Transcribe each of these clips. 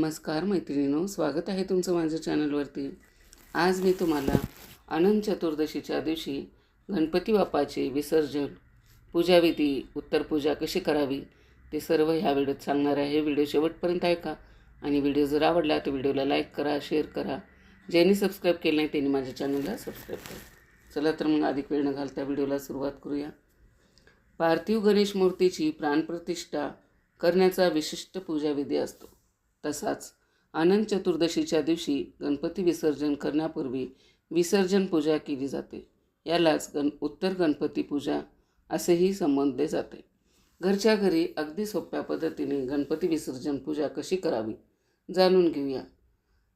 नमस्कार मैत्रिणीनो स्वागत आहे तुमचं माझ्या चॅनलवरती. आज मी तुम्हाला अनंत चतुर्दशीच्या दिवशी गणपती बाप्पाचे विसर्जन पूजाविधी उत्तर पूजा कशी करावी ते सर्व ह्या व्हिडिओत सांगणार आहे. व्हिडिओ शेवटपर्यंत ऐका आणि व्हिडिओ जर आवडला तर व्हिडिओला लाईक करा शेअर करा. ज्यांनी सबस्क्राईब केलं नाही त्यांनी माझ्या चॅनलला सबस्क्राईब करा. चला तर मग अधिक वेळ न घालता व्हिडिओला सुरुवात करूया. पार्थिव गणेश मूर्तीची प्राणप्रतिष्ठा करण्याचा विशिष्ट पूजाविधी असतो. तसाच आनंद चतुर्दशीच्या दिवशी गणपती विसर्जन करण्यापूर्वी विसर्जन पूजा केली जाते. यालाच गण उत्तर गणपती पूजा असेही संबोधले जाते. घरच्या घरी अगदी सोप्या पद्धतीने गणपती विसर्जन पूजा कशी करावी जाणून घेऊया.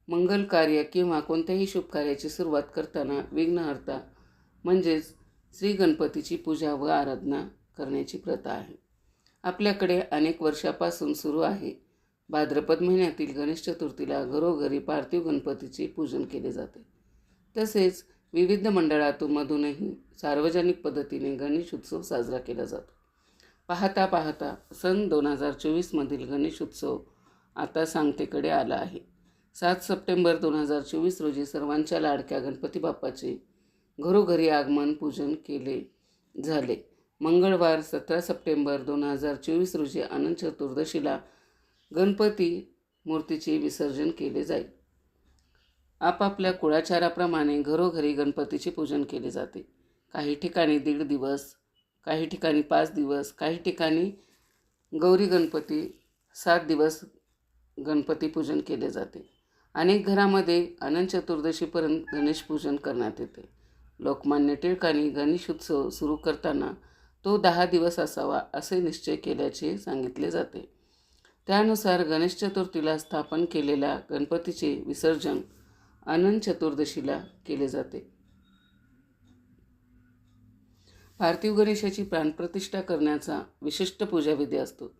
मंगल कार्य किंवा कोणत्याही शुभ कार्याची सुरुवात करताना विघ्नहर्ता म्हणजेच श्री गणपतीची पूजा व आराधना करण्याची प्रथा आहे. आपल्याकडे अनेक वर्षापासून सुरू आहे. भाद्रपद महिन्यातील गणेश चतुर्थीला घरोघरी पार्थिव गणपतीचे पूजन केले जाते. तसेच विविध मंडळातून मधूनही सार्वजनिक पद्धतीने गणेश उत्सव साजरा केला जातो. पाहता पाहता सन दोन हजार चोवीसमधील गणेश उत्सव आता सांगतेकडे आला आहे. सात सप्टेंबर दोन हजार चोवीस रोजी सर्वांच्या लाडक्या गणपती बाप्पाचे घरोघरी आगमन पूजन केले झाले. मंगळवार सतरा सप्टेंबर दोन हजार चोवीस रोजी अनंत चतुर्दशीला गणपती मूर्तीचे विसर्जन केले जाईल. आपापल्या कुळाचाराप्रमाणे घरोघरी गणपतीचे पूजन केले जाते. काही ठिकाणी दीड दिवस काही ठिकाणी पाच दिवस काही ठिकाणी गौरी गणपती सात दिवस गणपती पूजन केले जाते. अनेक घरामध्ये अनंत चतुर्दशीपर्यंत गणेश पूजन करण्यात येते. लोकमान्य टिळकांनी गणेश उत्सव सुरू करताना तो दहा दिवस असावा असे निश्चय केल्याचे सांगितले जाते. त्यानुसार गणेश चतुर्थीला स्थापन केलेल्या गणपतीचे विसर्जन अनंत चतुर्दशीला केले जाते. पार्थिव गणेशाची प्राणप्रतिष्ठा करण्याचा विशिष्ट पूजाविधी असतो.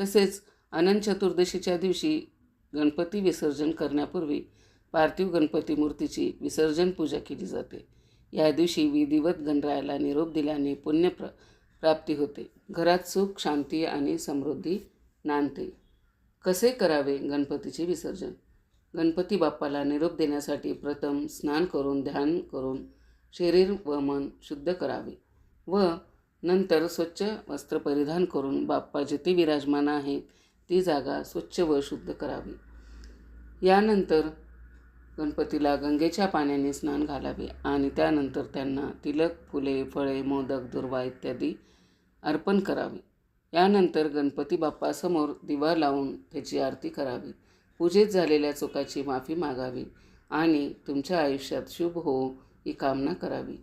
तसेच अनंत चतुर्दशीच्या दिवशी गणपती विसर्जन करण्यापूर्वी पार्थिव गणपती मूर्तीची विसर्जन पूजा केली जाते. या दिवशी विधिवत गणरायाला निरोप दिल्याने पुण्य प्र प्राप्ती होते. घरात सुख शांती आणि समृद्धी नांदते. कसे करावे गणपतीचे विसर्जन? गणपती बाप्पाला निरोप देण्यासाठी प्रथम स्नान करून ध्यान करून शरीर व मन शुद्ध करावे व नंतर स्वच्छ वस्त्र परिधान करून बाप्पा जिथे विराजमान आहेत ती जागा स्वच्छ व शुद्ध करावी. यानंतर गणपतीला गंगेच्या पाण्याने स्नान घालावे आणि त्यानंतर त्यांना तिलक फुले फळे मोदक दुर्वा इत्यादी अर्पण करावे. यानंतर गणपती बाप्पासमोर दिवा लावून त्याची आरती करावी. पूजेत झालेल्या चुकाची माफी मागावी आणि तुमच्या आयुष्यात शुभ हो ही कामना करावी.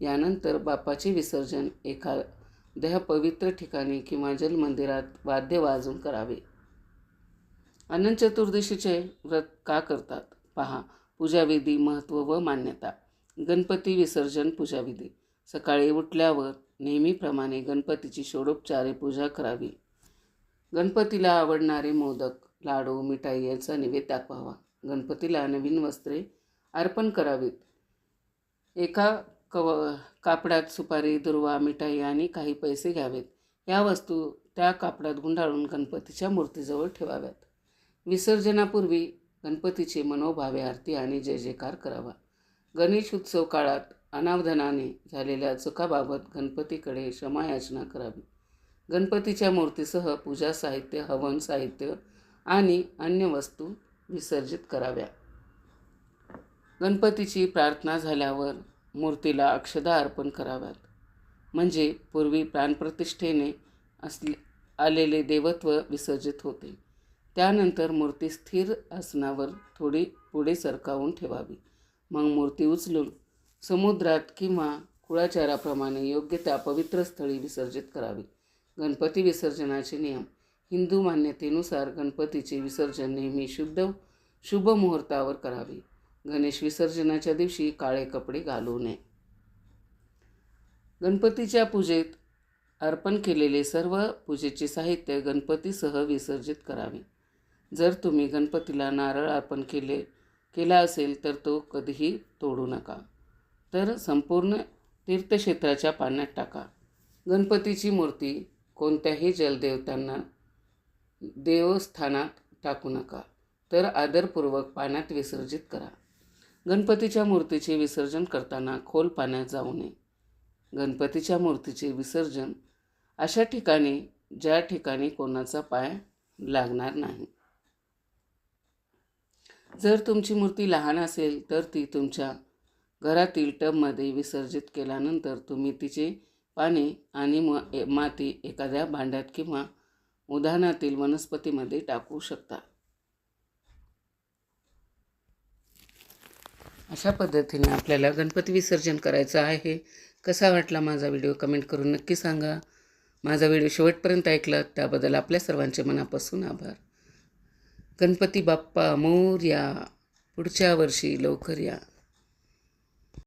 यानंतर बाप्पाचे विसर्जन एखाद्या पवित्र ठिकाणी किंवा जलमंदिरात वाद्य वाजून करावे. अनंत चतुर्दशीचे व्रत का करतात? पहा पूजाविधी महत्त्व व मान्यता. गणपती विसर्जन पूजाविधी. सकाळी उठल्यावर नेहमीप्रमाणे गणपतीची षोडोपचारे पूजा करावी. गणपतीला आवडणारे मोदक लाडू मिठाई यांचा निवेद दाखवावा. गणपतीला नवीन वस्त्रे अर्पण करावीत. एका कव कापडात सुपारी दुर्वा मिठाई आणि काही पैसे घ्यावेत. या वस्तू त्या कापडात गुंडाळून गणपतीच्या मूर्तीजवळ ठेवाव्यात. विसर्जनापूर्वी गणपतीचे मनोभावे आरती आणि जय जयकार करावा. गणेश उत्सव काळात अनावधानाने झालेल्या चुकाबाबत गणपतीकडे क्षमायाचना करावी. गणपतीच्या मूर्तीसह पूजा साहित्य हवन साहित्य आणि अन्य वस्तू विसर्जित कराव्या. गणपतीची प्रार्थना झाल्यावर मूर्तीला अक्षदा अर्पण कराव्यात. म्हणजे पूर्वी प्राणप्रतिष्ठेने असले आलेले देवत्व विसर्जित होते. त्यानंतर मूर्ती स्थिर आसनावर थोडी पुढे सरकावून ठेवावी. मग मूर्ती उचलून समुद्रात किंवा कुळाचाराप्रमाणे योग्य त्या पवित्र स्थळी विसर्जित करावी. गणपती विसर्जनाचे नियम. हिंदू मान्यतेनुसार गणपतीचे विसर्जन नेहमी शुद्ध शुभ मुहूर्तावर करावे. गणेश विसर्जनाच्या दिवशी काळे कपडे घालू नये. गणपतीच्या पूजेत अर्पण केलेले सर्व पूजेचे साहित्य गणपतीसह विसर्जित करावे. जर तुम्ही गणपतीला नारळ अर्पण केले केला असेल तर तो कधीही तोडू नका. तर संपूर्ण तीर्थक्षेत्राच्या पाण्यात टाका. गणपतीची मूर्ती कोणत्याही जलदेवतांना देवस्थानात टाकू नका तर आदरपूर्वक पाण्यात विसर्जित करा. गणपतीच्या मूर्तीचे विसर्जन करताना खोल पाण्यात जाऊ नये. गणपतीच्या मूर्तीचे विसर्जन अशा ठिकाणी ज्या ठिकाणी कोणाचा पाय लागणार नाही. जर तुमची मूर्ती लहान असेल तर ती तुमच्या घरातील टबमध्ये विसर्जित केल्यानंतर तुम्ही तिचे पाणी आणि म ए- माती एखाद्या भांड्यात किंवा उदाहरणातील वनस्पतीमध्ये टाकू शकता. अशा पद्धतीने आपल्याला गणपती विसर्जन करायचं आहे. कसा वाटला माझा व्हिडिओ कमेंट करून नक्की सांगा. माझा व्हिडिओ शेवटपर्यंत ऐकला त्याबद्दल आपल्या सर्वांचे मनापासून आभार. गणपती बाप्पा मोरया पुढच्या वर्षी लवकर या.